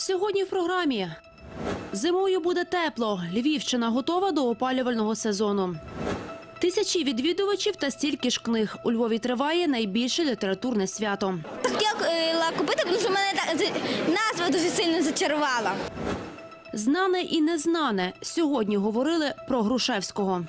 Сьогодні в програмі зимою буде тепло. Львівщина готова до опалювального сезону. Тисячі відвідувачів та стільки ж книг. У Львові триває найбільше літературне свято. Хотіла купити, тому що мене назва дуже сильно зачарувала. Знане і незнане. Сьогодні говорили про Грушевського.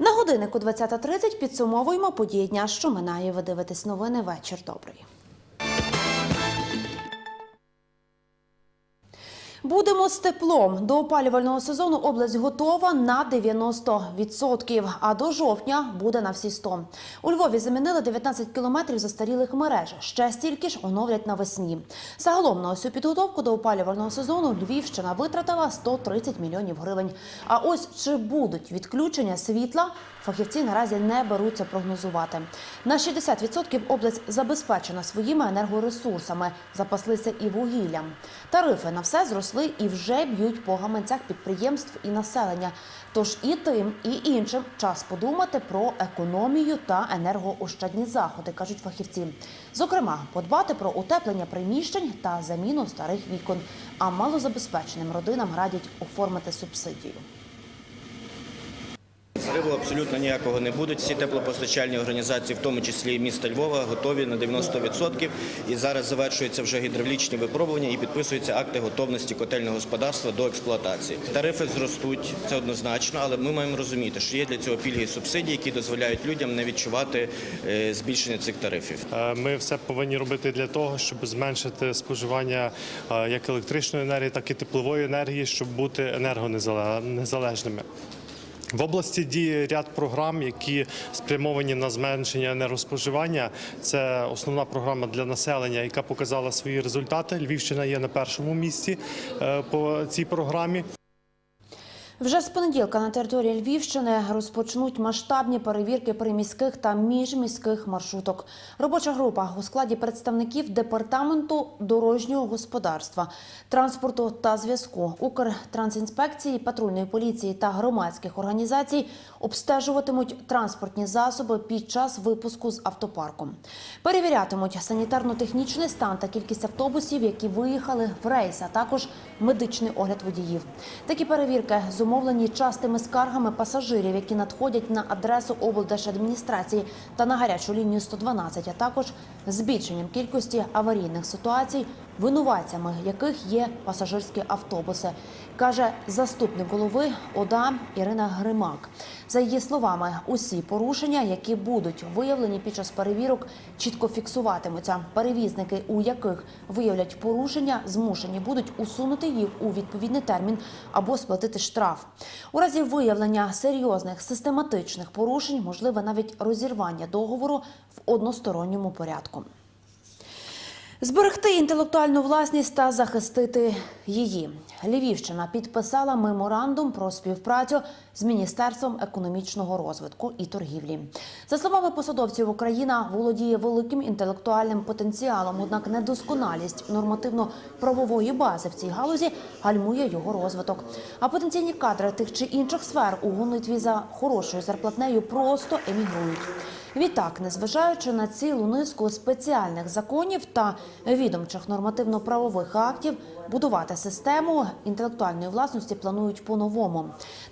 На годиннику 20.30 підсумовуємо події дня, що минає. Ви дивитесь новини. Вечір добрий. Будемо з теплом. До опалювального сезону область готова на 90%, а до жовтня буде на всі 100%. У Львові замінили 19 кілометрів застарілих мереж. Ще стільки ж оновлять навесні. Загалом на усю підготовку до опалювального сезону Львівщина витратила 130 мільйонів гривень. А ось чи будуть відключення світла, фахівці наразі не беруться прогнозувати. На 60% область забезпечена своїми енергоресурсами, запаслися і вугіллям. Тарифи на все зросли і вже б'ють по гаманцях підприємств і населення. Тож і тим, і іншим час подумати про економію та енергоощадні заходи, кажуть фахівці. Зокрема, подбати про утеплення приміщень та заміну старих вікон. А малозабезпеченим родинам радять оформити субсидію. Зриву абсолютно ніякого не буде. Всі теплопостачальні організації, в тому числі міста Львова, готові на 90%. І зараз завершуються вже гідравлічні випробування і підписуються акти готовності котельного господарства до експлуатації. Тарифи зростуть, це однозначно, але ми маємо розуміти, що є для цього пільги і субсидії, які дозволяють людям не відчувати е, збільшення цих тарифів. Е, Ми все повинні робити для того, щоб зменшити споживання е, як електричної енергії, так і теплової енергії, щоб бути енергонезалежними. В області діє ряд програм, які спрямовані на зменшення енергоспоживання. Це основна програма для населення, яка показала свої результати. Львівщина є на першому місці е, по цій програмі. Вже з понеділка на території Львівщини розпочнуть масштабні перевірки приміських та міжміських маршруток. Робоча група у складі представників департаменту дорожнього господарства, транспорту та зв'язку, Укртрансінспекції, патрульної поліції та громадських організацій обстежуватимуть транспортні засоби під час випуску з автопарку. Перевірятимуть санітарно-технічний стан та кількість автобусів, які виїхали в рейс, а також медичний огляд водіїв. Такі перевірки зумовлені частими скаргами пасажирів, які надходять на адресу облдержадміністрації та на гарячу лінію 112, а також збільшенням кількості аварійних ситуацій, винуватцями яких є пасажирські автобуси, каже заступник голови ОДА Ірина Гримак. За її словами, усі порушення, які будуть виявлені під час перевірок, чітко фіксуватимуться. Перевізники, у яких виявлять порушення, змушені будуть усунути їх у відповідний термін або сплатити штраф. У разі виявлення серйозних систематичних порушень можливе навіть розірвання договору в односторонньому порядку. Зберегти інтелектуальну власність та захистити її. Львівщина підписала меморандум про співпрацю з Міністерством економічного розвитку і торгівлі. За словами посадовців, Україна володіє великим інтелектуальним потенціалом, однак недосконалість нормативно-правової бази в цій галузі гальмує його розвиток. А потенційні кадри тих чи інших сфер у гонитві за хорошою зарплатнею просто емігрують. Відтак, незважаючи на цілу низку спеціальних законів та відомчих нормативно-правових актів, будувати систему інтелектуальної власності планують по-новому.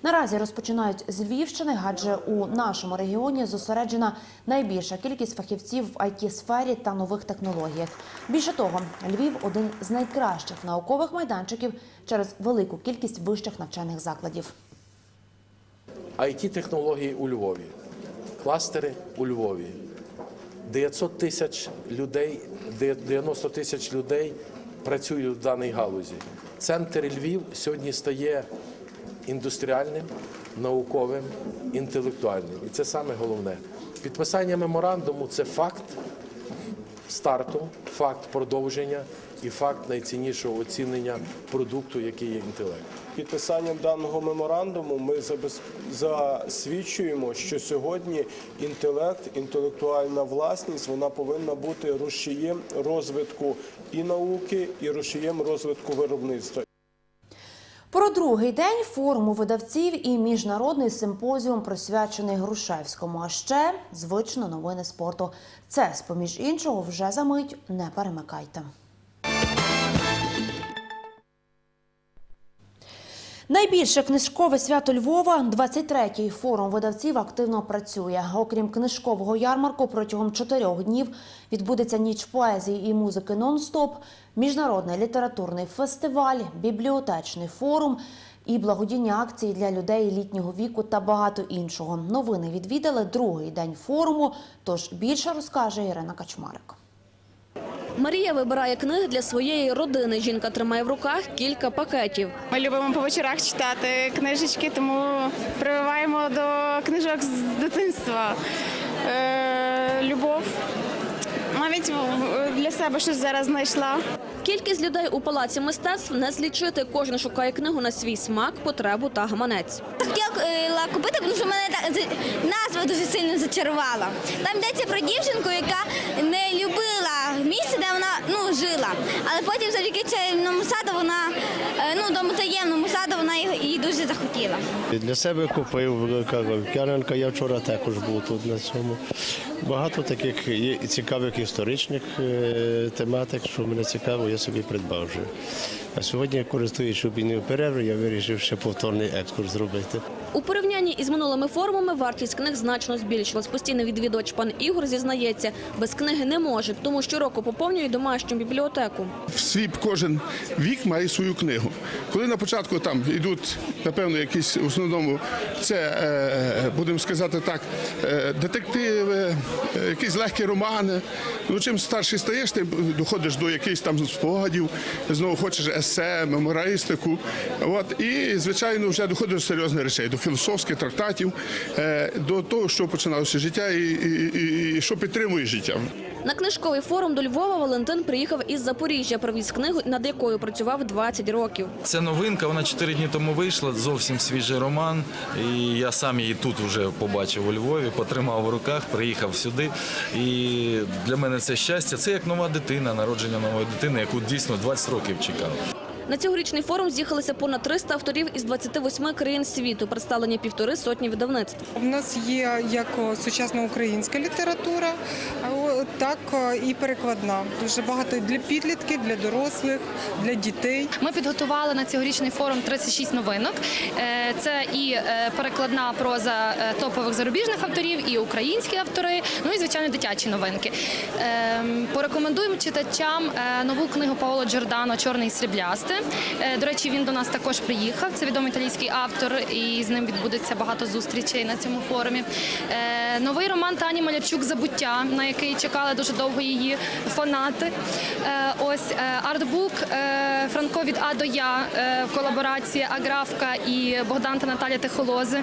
Наразі розпочинають з Львівщини, адже у нашому регіоні зосереджена найбільша кількість фахівців в it сфері та нових технологіях. Більше того, Львів один з найкращих наукових майданчиків через велику кількість вищих навчальних закладів. it технології у Львові, кластери у Львові. 900 тисяч людей, 90 тисяч людей працюють в даній галузі. Центр Львів сьогодні стає індустріальним, науковим, інтелектуальним. І це саме головне. Підписання меморандуму це факт старту, факт продовження і факт найціннішого оцінення продукту, який є інтелект. Підписанням даного меморандуму ми засвідчуємо, що сьогодні інтелект, інтелектуальна власність вона повинна бути рушієм розвитку і науки, і рушієм розвитку виробництва. Про другий день форуму видавців і міжнародний симпозіум присвячений Грушевському. А ще звично новини спорту. Це, з поміж іншого, вже за мить не перемикайте. Найбільше книжкове свято Львова, 23-й форум видавців активно працює. Окрім книжкового ярмарку, протягом чотирьох днів відбудеться ніч поезії і музики нон-стоп, міжнародний літературний фестиваль, бібліотечний форум і благодійні акції для людей літнього віку та багато іншого. Новини відвідали другий день форуму. Тож більше розкаже Ірина Качмарик. Марія вибирає книги для своєї родини. Жінка тримає в руках кілька пакетів. Ми любимо по вечорах читати книжечки, тому прививаємо до книжок з дитинства. Е, любов. Навіть для себе щось зараз знайшла. Кількість людей у палаці мистецтв не злічити. Кожен шукає книгу на свій смак, потребу та гаманець. Хотіла е, купити, тому що мене назва дуже сильно зачарувала. Там йдеться про дівчинку, яка не любила місце, де вона ну, жила. Але потім завдяки цьому саду вона, е, ну, тому таємному саду, вона його- її дуже. Для себе купив П'яненка, я вчора також був тут на цьому. Багато таких є цікавих історичних е, тематик, що мене цікаво, я собі придбав вже. А сьогодні, користуючись обійною перервою, я вирішив ще повторний екскурс зробити. У порівнянні із минулими форумами вартість книг значно збільшилась. Постійний відвідувач пан Ігор зізнається, без книги не може, тому щороку поповнює домашню бібліотеку. в свій кожен вік має свою книгу. Коли на початку там йдуть, напевно, якісь в основному це, е, будемо сказати так, е, детективи, е, якісь легкі романи. Ну, чим старший стаєш, ти доходиш до якихось там спогадів, знову хочеш есе, мемористику. От, і, звичайно, вже доходиш до серйозних речей, до філософських трактатів, е, до того, що починалося життя і, і, і, і що підтримує життя. На книжковий форум до Львова Валентин приїхав із Запоріжжя, привіз книгу, над якою працював 20 років. Це новинка, вона чотири дні тому вийшла, зовсім свіжий роман. І я сам її тут вже побачив у Львові, потримав в руках, приїхав сюди. І для мене це щастя. Це як нова дитина, народження нової дитини, яку дійсно 20 років чекав. На цьогорічний форум з'їхалися понад 300 авторів із 28 країн світу, представлені півтори сотні видавництв. У нас є як сучасна українська література, а, так і перекладна. Дуже багато для підлітків, для дорослих, для дітей. Ми підготували на цьогорічний форум 36 новинок. Е, Це і е, перекладна проза е, топових зарубіжних авторів, і українські автори, ну і звичайно дитячі новинки. Ем, Порекомендуємо читачам нову книгу Паоло Джордано сріблясте. Е, До речі, він до нас також приїхав. Це відомий італійський автор, і з ним відбудеться багато зустрічей на цьому форумі. Е, Новий роман Тані Малявчук Забуття, на який чекали дуже довго її фанати. Е, Ось е, артбук е, Франко від А до Я, е, колаборація Аграфка і Богдан та Наталя Тихолози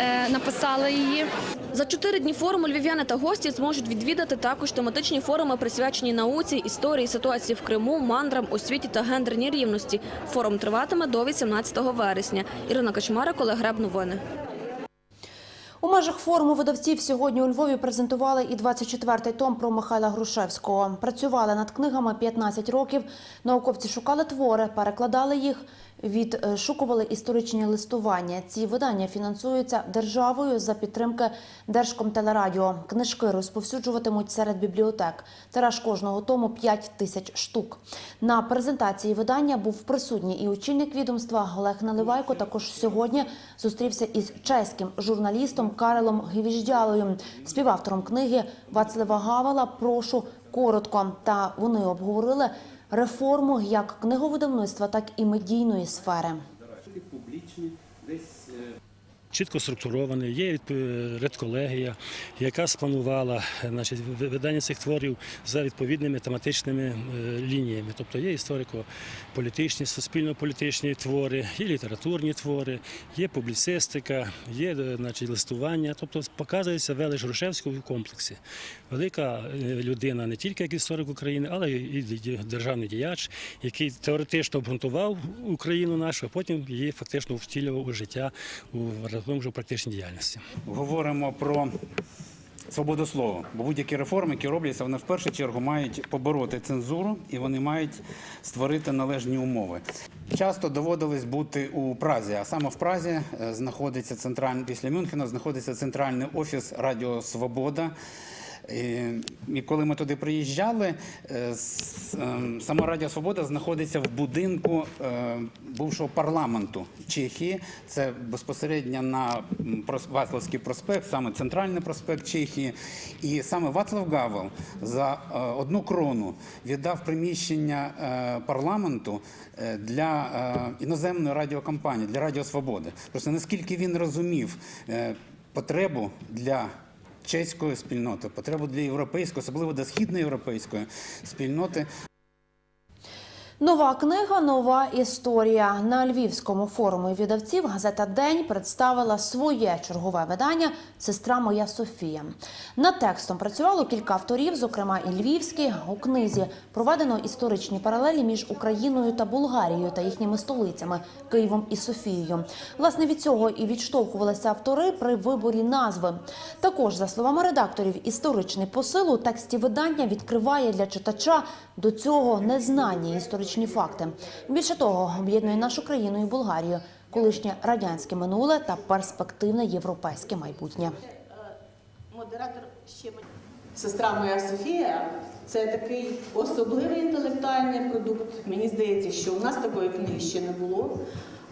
е, написали її. За чотири дні форуму львів'яни та гості зможуть відвідати також тематичні форуми, присвячені науці, історії, ситуації в Криму, мандрам, освіті та гендерній рівності. Форум триватиме до 18 вересня. Ірина Качмарик, Олег Греб. Новини. У межах форуму видавців сьогодні у Львові презентували і 24-й том про Михайла Грушевського. Працювали над книгами 15 років. Науковці шукали твори, перекладали їх, відшукували історичні листування. Ці видання фінансуються державою за підтримки Держкомтелерадіо. Книжки розповсюджуватимуть серед бібліотек. Тираж кожного тому 5 тисяч штук. На презентації видання був присутній і очільник відомства Олег Наливайко. Також сьогодні зустрівся із чеським журналістом Карелом Гівіждялою, співавтором книги Вацлава Гавела. Прошу коротко. Та вони обговорили реформу як книговидавництва, так і медійної сфери. Чітко структурований. Є редколегія, яка спланувала е, значить, видання цих творів за відповідними тематичними е, лініями. Тобто є історико-політичні, суспільно-політичні твори, є літературні твори, є публіцистика, є е, значить, листування. Тобто показується велич Грушевського в комплексі. Велика людина не тільки як історик України, але і державний діяч, який теоретично обґрунтував Україну нашу, а потім її фактично втілював у життя у разом вже в практичній діяльності. говоримо про свободу слова. Бо будь-які реформи, які робляться, вони в першу чергу мають побороти цензуру і вони мають створити належні умови. Часто доводилось бути у Празі, а саме в Празі е, знаходиться центральний після Мюнхена знаходиться центральний офіс Радіо Свобода. І, коли ми туди приїжджали, е, ем, сама Радіо Свобода знаходиться в будинку е, бувшого парламенту Чехії. Це безпосередньо на Вацлавський проспект, саме центральний проспект Чехії. І саме Вацлав Гавел за е, одну крону віддав приміщення парламенту для іноземної радіокомпанії, для Радіо Свободи. Просто наскільки він розумів потребу для чеської спільноти, потребу для європейської, особливо для східноєвропейської спільноти. Нова книга, нова історія. На Львівському форумі видавців газета День представила своє чергове видання Сестра моя Софія. Над текстом працювало кілька авторів, зокрема і львівські. У книзі проведено історичні паралелі між Україною та Болгарією та їхніми столицями Києвом і Софією. Власне від цього і відштовхувалися автори при виборі назви. Також, за словами редакторів, історичний посил у тексті видання відкриває для читача до цього незнані історичні факти. Більше того, об'єднує нашу країну і Болгарію, колишнє радянське минуле та перспективне європейське майбутнє. Модератор ще сестра моя Софія. Це такий особливий інтелектуальний продукт. Мені здається, що у нас такої книги ще не було.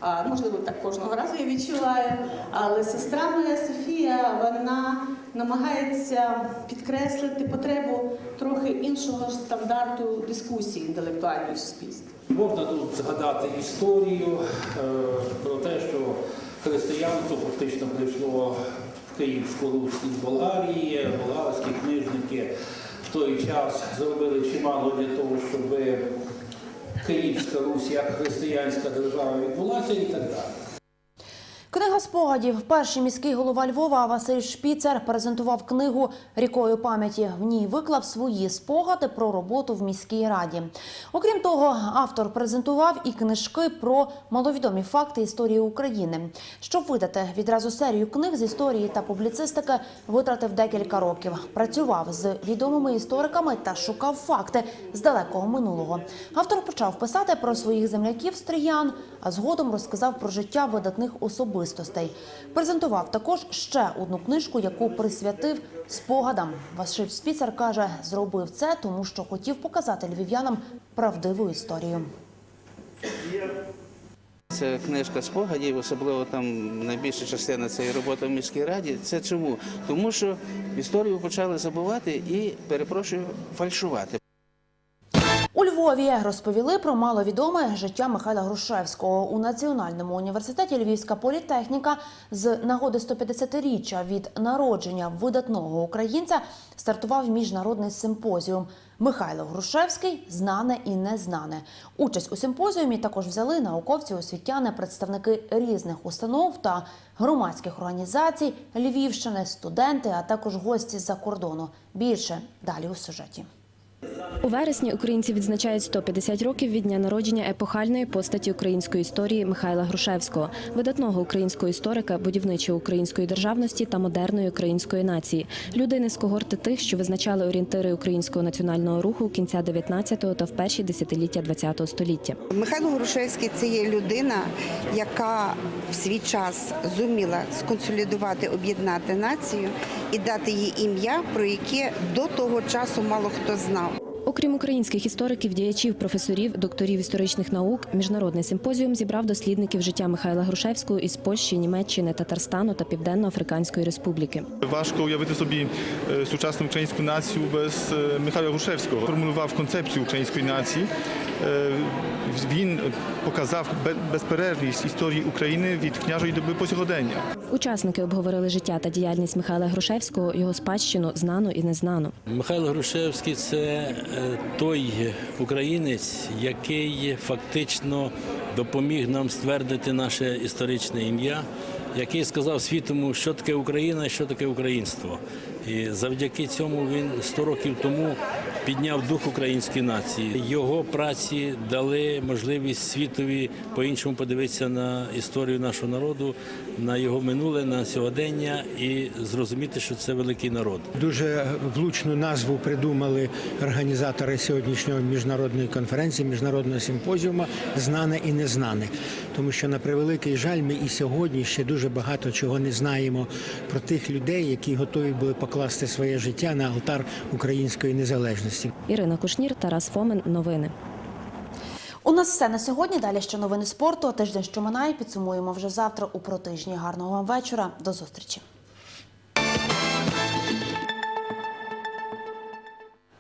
А, можливо, так кожного разу я відчуваю. Але сестра моя Софія вона намагається підкреслити потребу трохи іншого стандарту дискусії інтелектуальної в суспільстві. Можна тут згадати історію е, про те, що християнство фактично прийшло в Русь із Болгарії. Болгарські книжники в той час зробили чимало для того, щоб Київська Русь як християнська держава відбулася і так далі. Книга спогадів. Перший міський голова Львова Василь Шпіцер презентував книгу Рікою пам'яті. В ній виклав свої спогади про роботу в міській раді. Окрім того, автор презентував і книжки про маловідомі факти історії України. Щоб видати відразу серію книг з історії та публіцистики, витратив декілька років. Працював з відомими істориками та шукав факти з далекого минулого. Автор почав писати про своїх земляків стріян, а згодом розказав про життя видатних особистостей. Презентував також ще одну книжку, яку присвятив спогадам. Василь Спіцер каже, зробив це, тому що хотів показати львів'янам правдиву історію. Це книжка спогадів, особливо там найбільша частина цієї роботи в міській раді. Це чому? Тому що історію почали забувати і, перепрошую, фальшувати. Львові розповіли про маловідоме життя Михайла Грушевського у Національному університеті Львівська політехніка з нагоди 150-річчя від народження видатного українця стартував міжнародний симпозіум. Михайло Грушевський знане і незнане. Участь у симпозіумі також взяли науковці, освітяни, представники різних установ та громадських організацій Львівщини, студенти, а також гості з-за кордону. Більше далі у сюжеті. У вересні українці відзначають 150 років від дня народження епохальної постаті української історії Михайла Грушевського, видатного українського історика, будівничого української державності та модерної української нації, людини з когорти тих, що визначали орієнтири українського національного руху кінця 19-го та в перші десятиліття 20-го століття. Михайло Грушевський це є людина, яка в свій час зуміла сконсолідувати, об'єднати націю і дати їй ім'я, про яке до того часу мало хто знав. Окрім українських істориків, діячів, професорів, докторів історичних наук, міжнародний симпозіум зібрав дослідників життя Михайла Грушевського із Польщі, Німеччини, Татарстану та Південно-Африканської Республіки. Важко уявити собі е, сучасну українську націю без е, Михайла Грушевського. Формулював концепцію української нації. Е, Він показав бе- безперервність історії України від княжої доби по сьогодення. Учасники обговорили життя та діяльність Михайла Грушевського, його спадщину знано і незнано. Михайло Грушевський це е, той українець, який фактично допоміг нам ствердити наше історичне ім'я, який сказав світому, що таке Україна і що таке українство. І завдяки цьому він 100 років тому підняв дух української нації. Його праці дали можливість світові по-іншому подивитися на історію нашого народу, на його минуле, на сьогодення і зрозуміти, що це великий народ. Дуже влучну назву придумали організатори сьогоднішнього міжнародної конференції, міжнародного симпозіуму Знане і незнане. Тому що на превеликий жаль, ми і сьогодні ще дуже багато чого не знаємо про тих людей, які готові були покласти своє життя на алтар української незалежності. Ірина Кушнір, Тарас Фомин. Новини. У нас все на сьогодні. Далі ще новини спорту. А Тиждень, що минає, підсумуємо вже завтра у протижні. Гарного вам вечора. До зустрічі.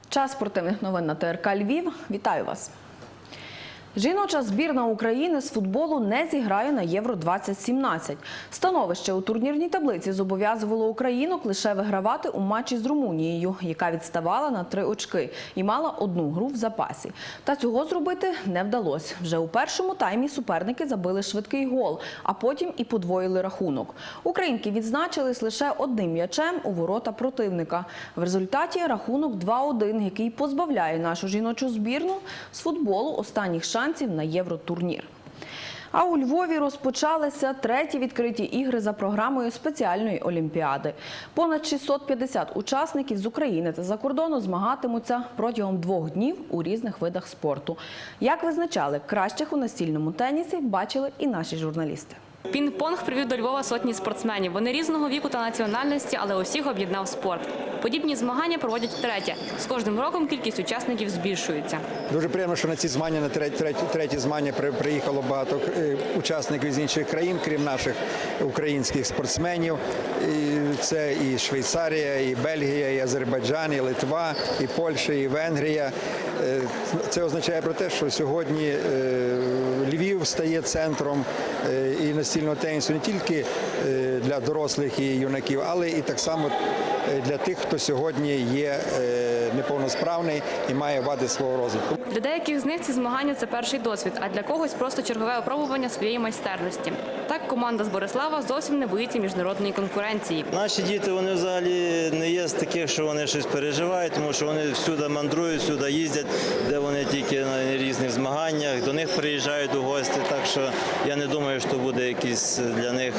Час спортивних новин на ТРК Львів. Вітаю вас. Жіноча збірна України з футболу не зіграє на Євро 2017. Становище у турнірній таблиці зобов'язувало українок лише вигравати у матчі з Румунією, яка відставала на три очки і мала одну гру в запасі. Та цього зробити не вдалося. Вже у першому таймі суперники забили швидкий гол, а потім і подвоїли рахунок. Українки відзначились лише одним м'ячем у ворота противника. В результаті рахунок 2-1, який позбавляє нашу жіночу збірну з футболу останніх шансів на євротурнір. А у Львові розпочалися треті відкриті ігри за програмою спеціальної олімпіади. Понад 650 учасників з України та за кордону змагатимуться протягом двох днів у різних видах спорту. Як визначали кращих у настільному тенісі, бачили і наші журналісти. Пінг-понг привів до Львова сотні спортсменів. Вони різного віку та національності, але усіх об'єднав спорт. Подібні змагання проводять втретє. З кожним роком кількість учасників збільшується. Дуже приємно, що на ці змагання на треті, треті, треті змагання при- приїхало багато е, учасників з інших країн, крім наших українських спортсменів. Це і Швейцарія, і Бельгія, і Азербайджан, і Литва, і Польща, і Венгрія. Е, Це означає про те, що сьогодні е, Львів стає центром е, і настільного тенісу не тільки е, для дорослих і юнаків, але і так само е, для тих, хто сьогодні є неповносправний і має вади свого розвитку. Для деяких з них ці змагання це перший досвід, а для когось просто чергове опробування своєї майстерності. Так команда з Борислава зовсім не боїться міжнародної конкуренції. Наші діти вони взагалі не є з таких, що вони щось переживають, тому що вони всюди мандрують, всюди їздять, де вони тільки на різних змаганнях. До них приїжджають у гості. Так що я не думаю, що буде якісь для них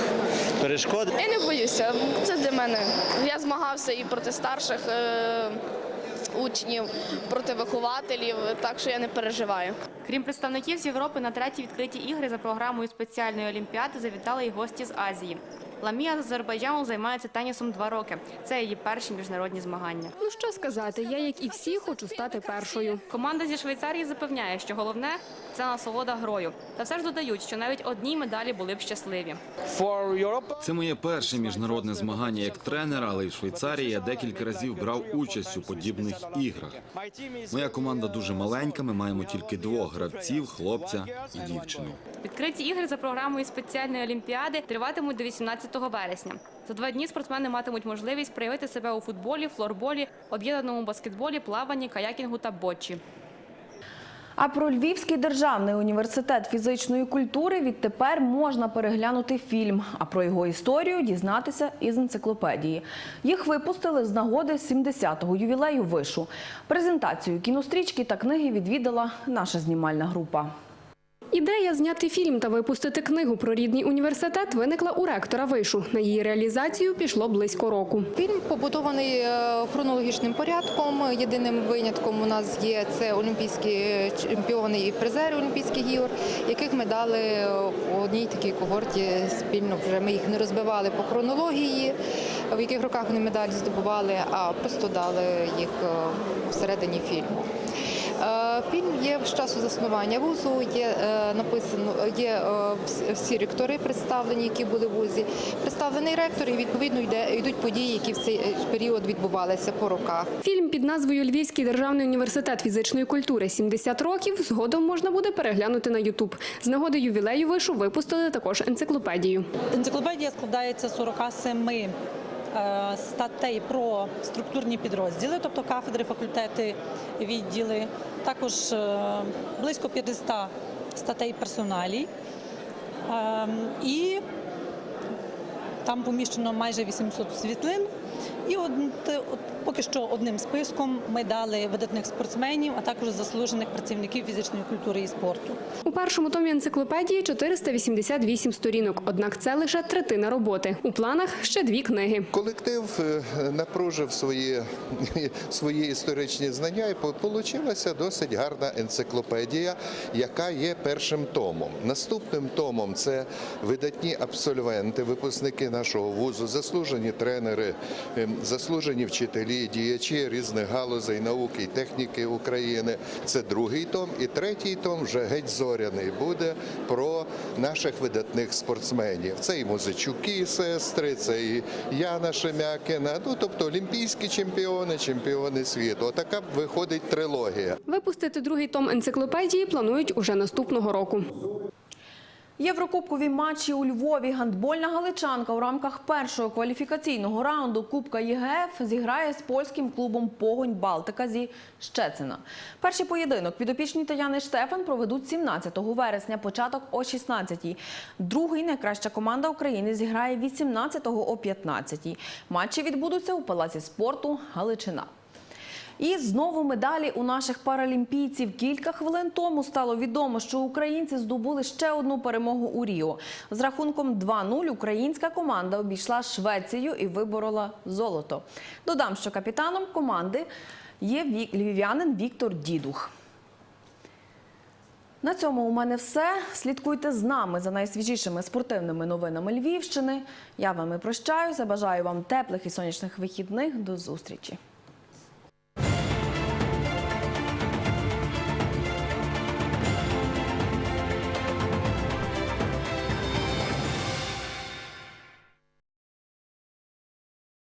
перешкоди. Я не боюся. Це для мене. Я змагався і проти старших е, учнів, проти вихователів, так що я не переживаю. Крім представників з Європи, на треті відкриті ігри за програмою спеціальної олімпіади завітали й гості з Азії. Ламія з Азербайджану займається тенісом два роки. Це її перші міжнародні змагання. Ну що сказати, я як і всі хочу стати першою. Команда зі Швейцарії запевняє, що головне це насолода грою. Та все ж додають, що навіть одній медалі були б щасливі. Це моє перше міжнародне змагання як тренер, але й в Швейцарії я декілька разів брав участь у подібних іграх. Моя команда дуже маленька. Ми маємо тільки двох гравців, хлопця і дівчину. Відкриті ігри за програмою спеціальної олімпіади триватимуть до 18 вересня. За два дні спортсмени матимуть можливість проявити себе у футболі, флорболі, об'єднаному баскетболі, плаванні, каякінгу та бочі. А про Львівський державний університет фізичної культури відтепер можна переглянути фільм, а про його історію дізнатися із енциклопедії. Їх випустили з нагоди 70-го ювілею вишу. Презентацію кінострічки та книги відвідала наша знімальна група. Ідея зняти фільм та випустити книгу про рідний університет виникла у ректора вишу. На її реалізацію пішло близько року. Фільм побудований е, хронологічним порядком. Єдиним винятком у нас є це олімпійські чемпіони і призери Олімпійських ігор, яких ми дали в одній такій когорті спільно. Вже ми їх не розбивали по хронології, в яких роках вони медалі здобували, а просто дали їх е, всередині фільму. Е, Фільм є з часу заснування вузу, є е, написано, є е, всі ректори представлені, які були в вузі. Представлений ректор, і відповідно йде йдуть події, які в цей період відбувалися по роках. Фільм під назвою Львівський державний університет фізичної культури 70 років згодом можна буде переглянути на Ютуб. З нагоди ювілею вишу випустили також енциклопедію. Енциклопедія складається з 47 е, статей про структурні підрозділи, тобто кафедри, факультети, відділи. Також е, близько 50 статей персоналі. Ем, І там поміщено майже 800 світлин. І од- от поки що одним списком ми дали видатних спортсменів, а також заслужених працівників фізичної культури і спорту. У першому томі енциклопедії 488 сторінок, однак це лише третина роботи. У планах ще дві книги. Колектив е, напружив свої, свої історичні знання і вийшла досить гарна енциклопедія, яка є першим томом. Наступним томом це видатні абсолвенти, випускники нашого вузу, заслужені тренери, е, заслужені вчителі, діячі різних галузей науки і техніки України. Це другий том. І третій том вже геть зоряний буде про наших видатних спортсменів. Це і музичуки, сестри, це і Яна Шемякіна. Ну тобто олімпійські чемпіони, чемпіони світу. Отака виходить трилогія. Випустити другий том енциклопедії планують уже наступного року. Єврокубкові матчі у Львові. Гандбольна галичанка у рамках першого кваліфікаційного раунду Кубка єгеф зіграє з польським клубом Погонь Балтика зі Щецина. Перший поєдинок підопічні Таяни Штефан проведуть 17 вересня, початок о 16-й. Другий найкраща команда України зіграє 18-го о 15-й. Матчі відбудуться у Палаці спорту Галичина. І знову медалі у наших паралімпійців. Кілька хвилин тому стало відомо, що українці здобули ще одну перемогу у Ріо. З рахунком 2-0 українська команда обійшла Швецію і виборола золото. Додам, що капітаном команди є львів'янин Віктор Дідух. На цьому у мене все. Слідкуйте з нами за найсвіжішими спортивними новинами Львівщини. Я вами прощаюся. Бажаю вам теплих і сонячних вихідних. До зустрічі.